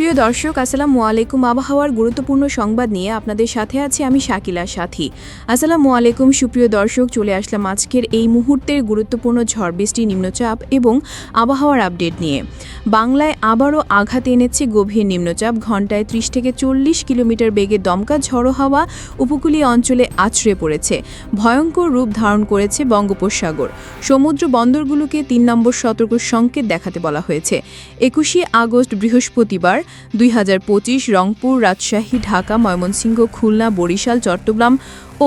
সুপ্রিয় দর্শক, আসসালামু আলাইকুম। আবহাওয়ার গুরুত্বপূর্ণ সংবাদ নিয়ে আপনাদের সাথে আছি আমি শাকিলা সাথী। আসসালামু আলাইকুম, সুপ্রিয় দর্শক, চলে আসলাম আজকের এই মুহূর্তের গুরুত্বপূর্ণ ঝড় বৃষ্টি নিম্নচাপ এবং আবহাওয়ার আপডেট নিয়ে। বাংলায় আবারও আঘাত এনেছে গভীর নিম্নচাপ, ঘন্টায় ত্রিশ থেকে চল্লিশ কিলোমিটার বেগে দমকা ঝড়ো হাওয়া উপকূলীয় অঞ্চলে আছড়ে পড়েছে। ভয়ঙ্কর রূপ ধারণ করেছে বঙ্গোপসাগর। সমুদ্র বন্দরগুলোকে তিন নম্বর সতর্ক সংকেত দেখাতে বলা হয়েছে। একুশে আগস্ট বৃহস্পতিবার দুই হাজার পঁচিশ রংপুর, রাজশাহী, ঢাকা, ময়মনসিংহ, খুলনা, বরিশাল, চট্টগ্রাম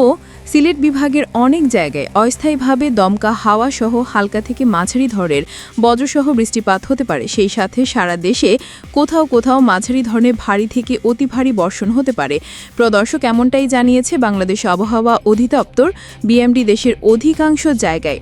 ও সিলেট বিভাগের অনেক জায়গায় অস্থায়ীভাবে দমকা হাওয়া সহ হালকা থেকে মাঝারি ধরনের বজ্রসহ বৃষ্টিপাত হতে পারে। সেই সাথে সারা দেশে কোথাও কোথাও মাঝারি ধরনের ভারী থেকে অতি ভারী বর্ষণ হতে পারে। প্রদর্শক এমনটাই জানিয়েছে বাংলাদেশ আবহাওয়া অধিদপ্তর। বিএমডি দেশের অধিকাংশ জায়গায়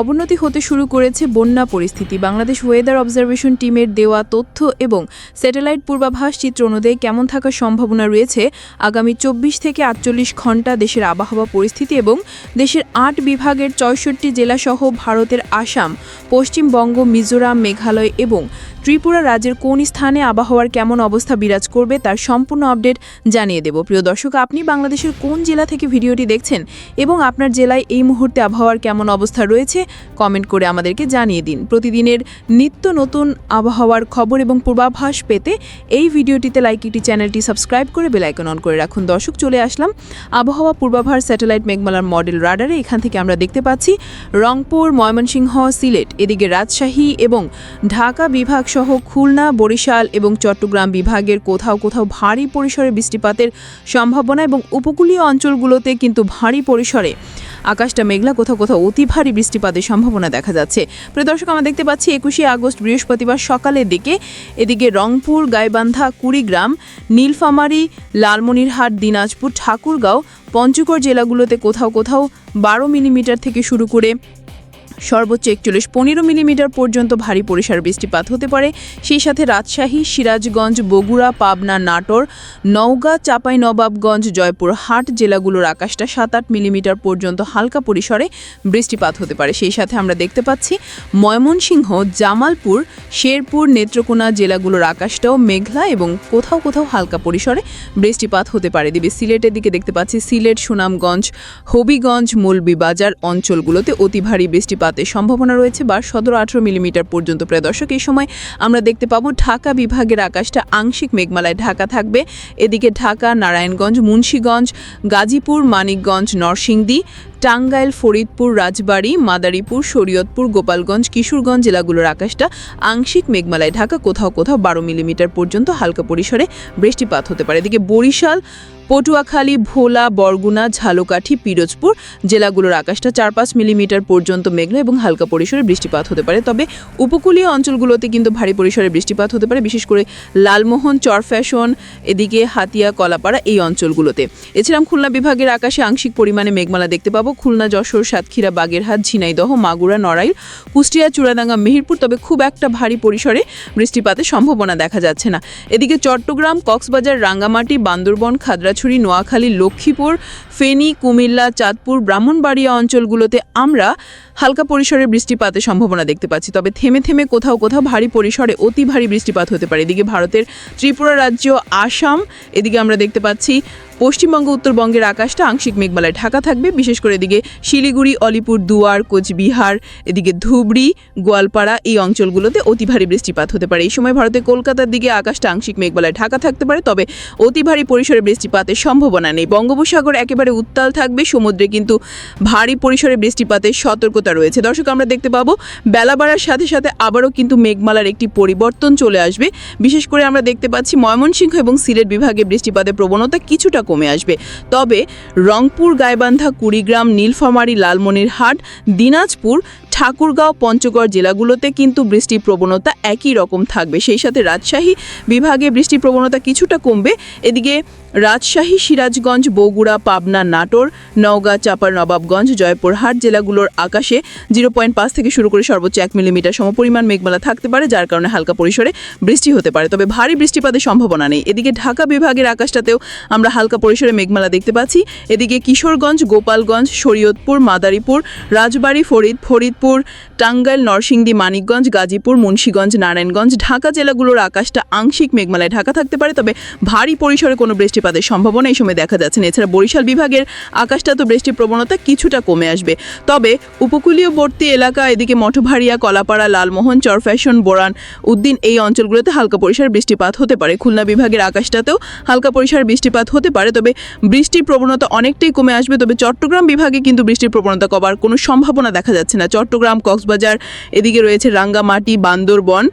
অবনতি হতে শুরু করেছে বন্যা পরিস্থিতি। বাংলাদেশ ওয়েদার অবজারভেশন টিমের দেওয়া তথ্য এবং স্যাটেলাইট পূর্বাভাস চিত্র অনুযায়ী কেমন থাকার সম্ভাবনা রয়েছে, আগামী চব্বিশ থেকে আটচল্লিশ ঘণ্টা দেশের আবহাওয়া পরিস্থিতি এবং দেশের আট বিভাগের চৌষট্টি জেলাসহ ভারতের আসাম, পশ্চিমবঙ্গ, মিজোরাম, মেঘালয় এবং ত্রিপুরা রাজ্যের কোন স্থানে আবহাওয়ার কেমন অবস্থা বিরাজ করবে তার সম্পূর্ণ আপডেট জানিয়ে দেব। প্রিয় দর্শক, আপনি বাংলাদেশের কোন জেলা থেকে ভিডিওটি দেখছেন এবং আপনার জেলায় এই মুহূর্তে আবহাওয়ার কেমন অবস্থা রয়েছে কমেন্ট করে আমাদেরকে জানিয়ে দিন। প্রতিদিনের নিত্য নতুন আবহাওয়ার খবর এবং পূর্বাভাস পেতে এই ভিডিওটিতে লাইক একটি চ্যানেলটি সাবস্ক্রাইব করে বেলাইকন অন করে রাখুন। দর্শক, চলে আসলাম আবহাওয়া পূর্বাভাস স্যাটেলাইট মেঘমালার মডেল রাডারে এখান থেকে আমরা দেখতে পাচ্ছি রংপুর, ময়মনসিংহ, সিলেট, এদিকে রাজশাহী এবং ঢাকা বিভাগ সহ খুলনা, বরিশাল এবং চট্টগ্রাম বিভাগের কোথাও কোথাও ভারী পরিসরে বৃষ্টিপাতের সম্ভাবনা এবং উপকূলীয় অঞ্চলগুলোতে কিন্তু ভারী পরিসরে আকাশটা মেঘলা, কোথাও কোথাও অতি ভারী বৃষ্টিপাতের সম্ভাবনা দেখা যাচ্ছে। প্রিয় দর্শক, আমরা দেখতে পাচ্ছি একুশে আগস্ট বৃহস্পতিবার সকালের দিকে এদিকে রংপুর, গাইবান্ধা, কুড়িগ্রাম, নীলফামারী, লালমনিরহাট, দিনাজপুর, ঠাকুরগাঁও, পঞ্চগড় জেলাগুলোতে কোথাও কোথাও বারো মিলিমিটার থেকে শুরু করে সর্বোচ্চ একচল্লিশ পনেরো মিলিমিটার পর্যন্ত ভারী পরিসর বৃষ্টিপাত হতে পারে। সেই সাথে রাজশাহী, সিরাজগঞ্জ, বগুড়া, পাবনা, নাটোর, নওগাঁ, চাঁপাইনবাবগঞ্জ জয়পুরহাট জেলাগুলোর আকাশটা সাত আট মিলিমিটার পর্যন্ত হালকা পরিসরে বৃষ্টিপাত হতে পারে। সেই সাথে আমরা দেখতে পাচ্ছি ময়মনসিংহ, জামালপুর, শেরপুর, নেত্রকোনা জেলাগুলোর আকাশটাও মেঘলা এবং কোথাও কোথাও হালকা পরিসরে বৃষ্টিপাত হতে পারে। দিবে সিলেটের দিকে দেখতে পাচ্ছি সিলেট, সুনামগঞ্জ, হবিগঞ্জ, মৌলভীবাজার অঞ্চলগুলোতে অতি ভারী বৃষ্টিপাতের সম্ভাবনা রয়েছে বা সতেরো আঠেরো মিলিমিটার পর্যন্ত। প্রায় দর্শক, এই সময় আমরা দেখতে পাবো ঢাকা বিভাগের আকাশটা আংশিক মেঘমালায় ঢাকা থাকবে। এদিকে ঢাকা, নারায়ণগঞ্জ, মুন্সীগঞ্জ, গাজীপুর, মানিকগঞ্জ, নরসিংদী টাঙ্গাইল, ফরিদপুর, রাজবাড়ী, মাদারীপুর, শরীয়তপুর, গোপালগঞ্জ, কিশোরগঞ্জ জেলাগুলোর আকাশটা আংশিক মেঘমালায় ঢাকা কোথাও কোথাও বারো মিলিমিটার পর্যন্ত হালকা পরিসরে বৃষ্টিপাত হতে পারে। এদিকে বরিশাল, পটুয়াখালী, ভোলা, বরগুনা, ঝালকাঠি, পিরোজপুর জেলাগুলোর আকাশটা চার পাঁচ মিলিমিটার পর্যন্ত মেঘলা এবং হালকা পরিসরে বৃষ্টিপাত হতে পারে। তবে উপকূলীয় অঞ্চলগুলোতে কিন্তু ভারী পরিসরে বৃষ্টিপাত হতে পারে, বিশেষ করে লালমোহন চরফ্যাশন এদিকে হাতিয়া, কলাপাড়া এই অঞ্চলগুলোতে। এছাড়াও খুলনা বিভাগের আকাশে আংশিক পরিমাণে মেঘমালা দেখতে পাবো। খুলনা, যশোর, সাতক্ষীরা, বাগেরহাট, ঝিনাইদহ, মাগুরা, নড়াইল, কুষ্টিয়া চূড়াডাঙ্গা মেহেরপুর, তবে খুব একটা ভারী পরিসরে বৃষ্টিপাতের সম্ভাবনা দেখা যাচ্ছে না। এদিকে চট্টগ্রাম, কক্সবাজার, রাঙ্গামাটি, বান্দরবন, খাগড়াছড়ি, নোয়াখালী, লক্ষ্মীপুর, ফেনী, কুমিল্লা, চাঁদপুর, ব্রাহ্মণবাড়িয়া অঞ্চলগুলোতে আমরা হালকা পরিসরে বৃষ্টিপাতের সম্ভাবনা দেখতে পাচ্ছি। তবে থেমে থেমে কোথাও কোথাও ভারী পরিসরে অতি ভারী বৃষ্টিপাত হতে পারে। এদিকে ভারতের ত্রিপুরা রাজ্য, আসাম, এদিকে আমরা দেখতে পাচ্ছি পশ্চিমবঙ্গ উত্তরবঙ্গের আকাশটা আংশিক মেঘমালায় ঢাকা থাকবে। বিশেষ করে এদিকে শিলিগুড়ি, অলিপুর, দুয়ার, কোচবিহার, এদিকে ধুবড়ি, গোয়ালপাড়া এই অঞ্চলগুলোতে অতি ভারী বৃষ্টিপাত হতে পারে। এই সময় ভারতের কলকাতার দিকে আকাশটা আংশিক মেঘমালায় ঢাকা থাকতে পারে, তবে অতি ভারী পরিসরে বৃষ্টিপাতের সম্ভাবনা নেই। বঙ্গোপসাগর একেবারে উত্তাল থাকবে, সমুদ্রে কিন্তু ভারী পরিসরে বৃষ্টিপাতের সতর্কতা রয়েছে। দর্শক, আমরা দেখতে পাবো, বেলা বাড়ার সাথে সাথে আবারও কিন্তু মেঘমালার একটি পরিবর্তন চলে আসবে। বিশেষ করে আমরা দেখতে পাচ্ছি ময়মনসিংহ এবং সিলেট বিভাগে বৃষ্টিপাতের প্রবণতা কিছুটা কমে আসবে। তবে রংপুর, গাইবান্ধা, কুড়িগ্রাম, নীলফামারী, লালমনিরহাট, দিনাজপুর, ঠাকুরগাঁও, পঞ্চগড় জেলাগুলোতে কিন্তু বৃষ্টির প্রবণতা একই রকম থাকবে। সেই সাথে রাজশাহী বিভাগে বৃষ্টির প্রবণতা কিছুটা কমবে। এদিকে রাজশাহী, সিরাজগঞ্জ, বগুড়া, পাবনা, নাটোর, নওগাঁ চাপার নবাবগঞ্জ, জয়পুরহাট জেলাগুলোর আকাশে জিরো পয়েন্ট পাঁচ থেকে শুরু করে সর্বোচ্চ এক মিলিমিটার সমপরিমাণ মেঘমালা থাকতে পারে, যার কারণে হালকা পরিসরে বৃষ্টি হতে পারে। তবে ভারী বৃষ্টিপাতের সম্ভাবনা নেই। এদিকে ঢাকা বিভাগের আকাশটাতেও আমরা হালকা পরিসরে মেঘমালা দেখতে পাচ্ছি। এদিকে কিশোরগঞ্জ, গোপালগঞ্জ, শরীয়তপুর, মাদারীপুর, রাজবাড়ী, ফরিদ, ফরিদপুর, টাঙ্গাইল, নরসিংদী, মানিকগঞ্জ, গাজীপুর, মুন্সীগঞ্জ, নারায়ণগঞ্জ, ঢাকা জেলাগুলোর আকাশটা আংশিক মেঘমালায় ঢাকা থাকতে পারে। তবে ভারী পরিসরে কোনো বৃষ্টিপাতের সম্ভাবনা এই সময় দেখা যাচ্ছে না। এছাড়া বরিশাল বিভাগের আকাশটা তো বৃষ্টির প্রবণতা কিছুটা কমে আসবে। তবে উপকূলীয়বর্তী এলাকা, এদিকে মঠভাড়িয়া, কলাপাড়া, লালমোহন, চরফ্যাশন, বোরান, উদ্দিন এই অঞ্চলগুলোতে হালকা পরিসরে বৃষ্টিপাত হতে পারে। খুলনা বিভাগের আকাশটাতেও হালকা পরিসরে বৃষ্টিপাত হতে পারে। তবে বৃষ্টির প্রবণতা অনেকটাই কমে আসবে। তবে চট্টগ্রাম বিভাগে কিন্তু বৃষ্টির প্রবণতা কবার কোনো সম্ভাবনা দেখা যাচ্ছে না। চট্টগ্রাম, কক্সবাজার, এদিকে রয়েছে রাঙ্গামাটি, বান্দরবন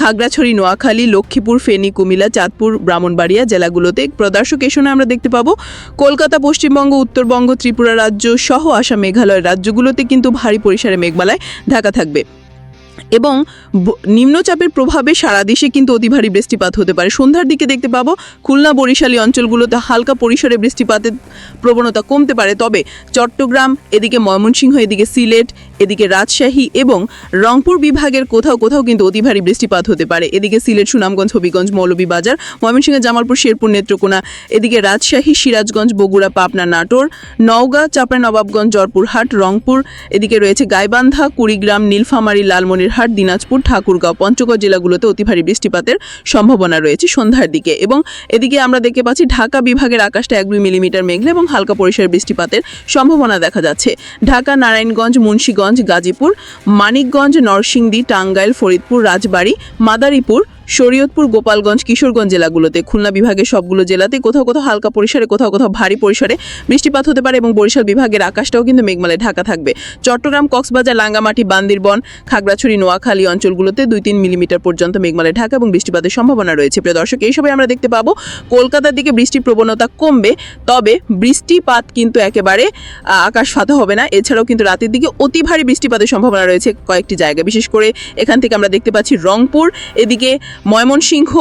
খাগড়াছড়ি, নোয়াখালী, লক্ষ্মীপুর, ফেনী কুমিলা চাঁদপুর, ব্রাহ্মণবাড়িয়া জেলাগুলোতে প্রদর্শক এসনে আমরা দেখতে পাবো। কলকাতা, পশ্চিমবঙ্গ, উত্তরবঙ্গ, ত্রিপুরা রাজ্য সহ আসাম, মেঘালয় রাজ্যগুলোতে কিন্তু ভারী পরিসরে মেঘমালায় ঢাকা থাকবে। এবং নিম্নচাপের প্রভাবে সারা দেশে কিন্তু অতি ভারী বৃষ্টিপাত হতে পারে। সন্ধ্যার দিকে দেখতে পাবো খুলনা, বরিশালী অঞ্চলগুলোতে হালকা পরিসরে বৃষ্টিপাতের প্রবণতা কমতে পারে। তবে চট্টগ্রাম, এদিকে ময়মনসিংহ, এদিকে সিলেট, এদিকে রাজশাহী এবং রংপুর বিভাগের কোথাও কোথাও কিন্তু অতি ভারী বৃষ্টিপাত হতে পারে। এদিকে সিলেট, সুনামগঞ্জ, হবিগঞ্জ, মৌলভীবাজার, ময়মনসিংহ, জামালপুর, শেরপুর, নেত্রকোনা, এদিকে রাজশাহী, সিরাজগঞ্জ, বগুড়া, পাবনা, নাটোর, নওগাঁ, চাঁপাইনবাবগঞ্জ, জয়পুরহাট, রংপুর, এদিকে রয়েছে গাইবান্ধা, কুড়িগ্রাম, নীলফামারী, লালমনিরহাট দিনাজপুর, ঠাকুরগাঁও, পঞ্চগড় জেলাগুলোতে অতি ভারী বৃষ্টিপাতের সম্ভাবনা রয়েছে সন্ধ্যার দিকে এবং এদিকে আমরা দেখতে পাচ্ছি ঢাকা বিভাগের আকাশটা এক দুই মিলিমিটার মেঘলা এবং হালকা পরিসরের বৃষ্টিপাতের সম্ভাবনা দেখা যাচ্ছে। ঢাকা, নারায়ণগঞ্জ, মুন্সীগঞ্জ, গাজীপুর, মানিকগঞ্জ, নরসিংদী, টাঙ্গাইল, ফরিদপুর, রাজবাড়ী, মাদারীপুর শরীয়তপুর, গোপালগঞ্জ, কিশোরগঞ্জ জেলাগুলোতে। খুলনা বিভাগের সবগুলো জেলাতে কোথাও কোথাও হালকা পরিসরে, কোথাও কোথাও ভারী পরিসরে বৃষ্টিপাত হতে পারে এবং বরিশাল বিভাগের আকাশটাও কিন্তু মেঘমালে ঢাকা থাকবে। চট্টগ্রাম, কক্সবাজার, লাঙ্গামাটি, বান্দিরবন, খাগড়াছড়ি, নোয়াখালী অঞ্চলগুলোতে দুই তিন মিলিমিটার পর্যন্ত মেঘমালে ঢাকা এবং বৃষ্টিপাতের সম্ভাবনা রয়েছে। প্রিয় দর্শক, এই সবাই আমরা দেখতে পাবো কলকাতার দিকে বৃষ্টির প্রবণতা কমবে, তবে বৃষ্টিপাত কিন্তু একেবারে আকাশ ফাতা হবে না। এছাড়াও কিন্তু রাতের দিকে অতি ভারী বৃষ্টিপাতের সম্ভাবনা রয়েছে কয়েকটি জায়গায়। বিশেষ করে এখান থেকে আমরা দেখতে পাচ্ছি রংপুর, এদিকে ময়মনসিংহ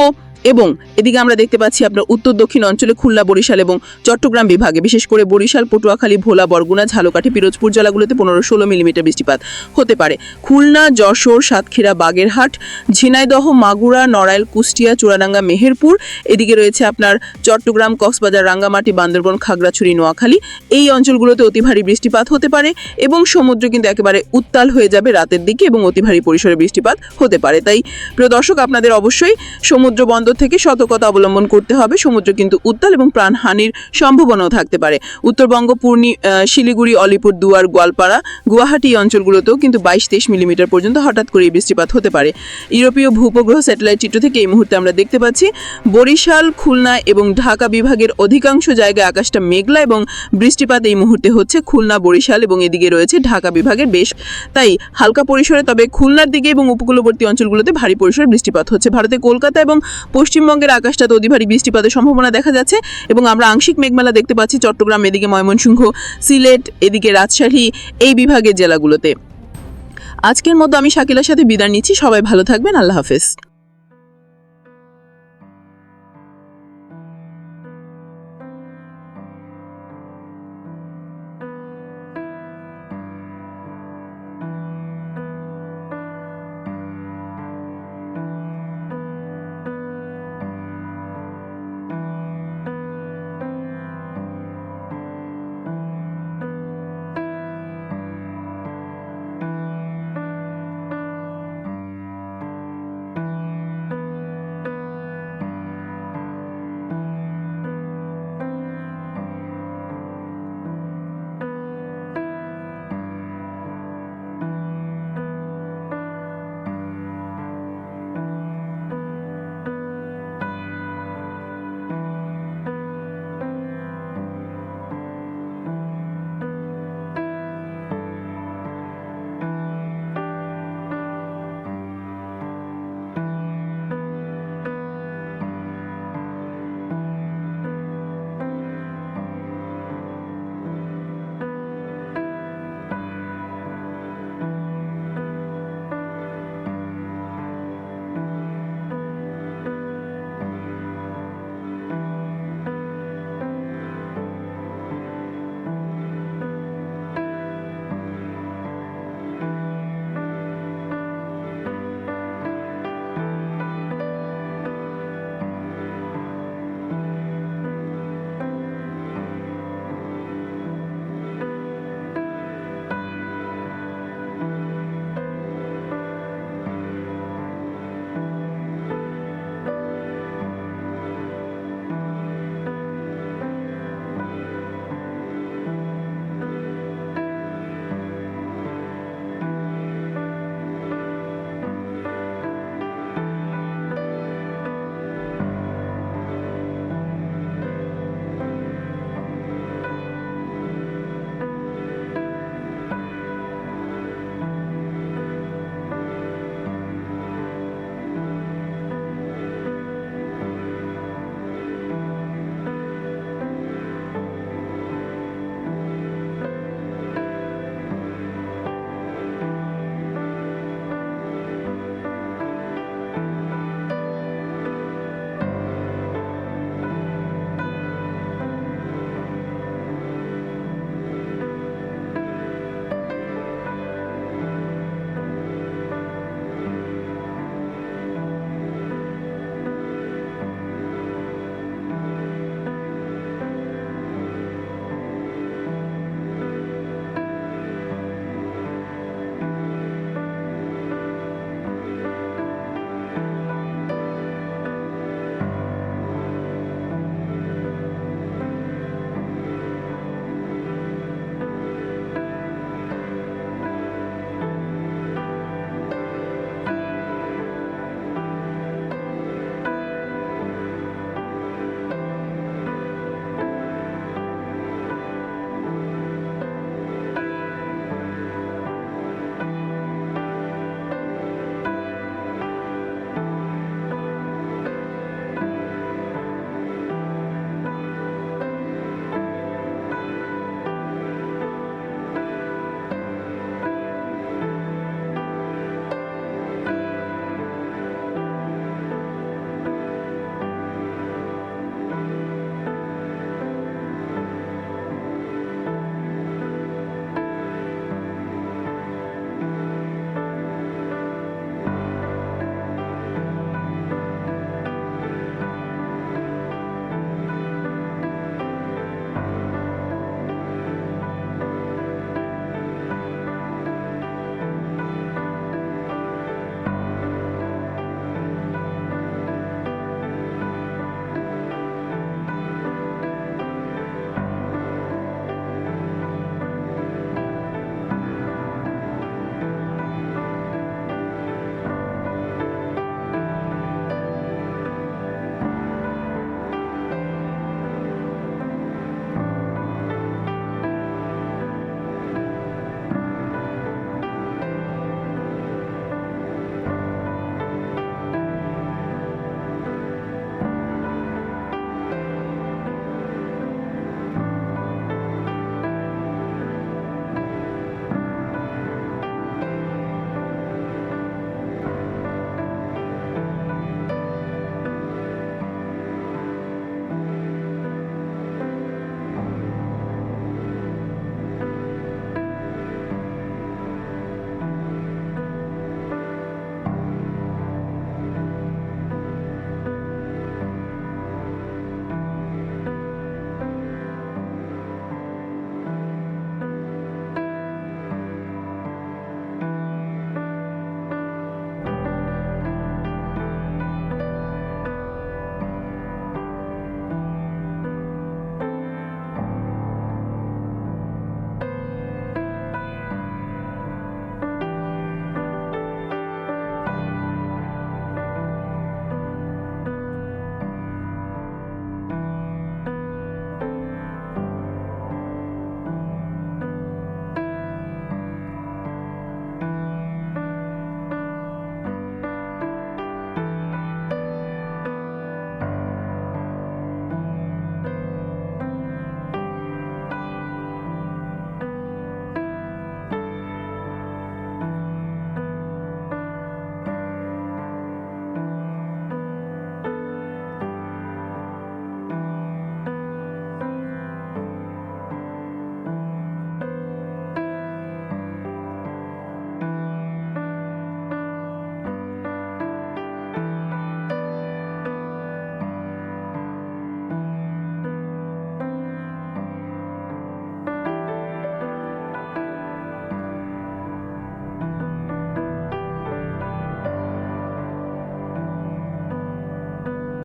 এবং এদিকে আমরা দেখতে পাচ্ছি আপনার উত্তর দক্ষিণ অঞ্চলে খুলনা, বরিশাল এবং চট্টগ্রাম বিভাগে, বিশেষ করে বরিশাল, পটুয়াখালী, ভোলা, বরগুনা, ঝালকাঠি, পিরোজপুর জেলাগুলোতে পনেরো ষোলো মিলিমিটার বৃষ্টিপাত হতে পারে। খুলনা, যশোর, সাতক্ষীরা, বাগেরহাট, ঝিনাইদহ, মাগুরা, নড়াইল, কুষ্টিয়া, চুরাডাঙ্গা, মেহেরপুর, এদিকে রয়েছে আপনার চট্টগ্রাম, কক্সবাজার, রাঙ্গামাটি, বান্দরবন, খাগড়াছড়ি, নোয়াখালী। এই অঞ্চলগুলোতে অতি ভারী বৃষ্টিপাত হতে পারে এবং সমুদ্র কিন্তু একেবারে উত্তাল হয়ে যাবে রাতের দিকে এবং অতি ভারী পরিসরে বৃষ্টিপাত হতে পারে। তাই, প্রিয় দর্শক, আপনাদের অবশ্যই সমুদ্র বন্দর থেকে সতর্কতা অবলম্বন করতে হবে। সমুদ্র কিন্তু উত্তাল এবং প্রাণহানির সম্ভাবনাও থাকতে পারে। উত্তরবঙ্গ পূর্ণি শিলিগুড়ি, অলিপুর, দুয়ার, গোয়ালপাড়া, গুয়াহাটি অঞ্চলগুলোতেও কিন্তু বাইশ তেইশ মিলিমিটার পর্যন্ত হঠাৎ করে বৃষ্টিপাত হতে পারে। ইউরোপীয় ভূপগ্রহ স্যাটেলাইট চিত্র থেকে এই মুহূর্তে আমরা দেখতে পাচ্ছি, বরিশাল, খুলনা এবং ঢাকা বিভাগের অধিকাংশ জায়গায় আকাশটা মেঘলা এবং বৃষ্টিপাত এই মুহূর্তে হচ্ছে খুলনা, বরিশাল এবং এদিকে রয়েছে ঢাকা বিভাগের বেশ। তাই হালকা পরিসরে তবে খুলনার দিকে এবং উপকূলবর্তী অঞ্চলগুলোতে ভারী পরিসরে বৃষ্টিপাত হচ্ছে। ভারতে কলকাতা এবং পশ্চিমবঙ্গের আকাশটাতে তো ভারী বৃষ্টিপাতের সম্ভাবনা দেখা যাচ্ছে এবং আমরা আংশিক মেঘমেলা দেখতে পাচ্ছি চট্টগ্রাম এদিকে ময়মনসিংহ, সিলেট, এদিকে রাজশাহী, এই বিভাগের জেলাগুলোতে। আজকের মতো আমি শাকিলার সাথে বিদায় নিচ্ছি। সবাই ভালো থাকবেন। আল্লাহ হাফেজ।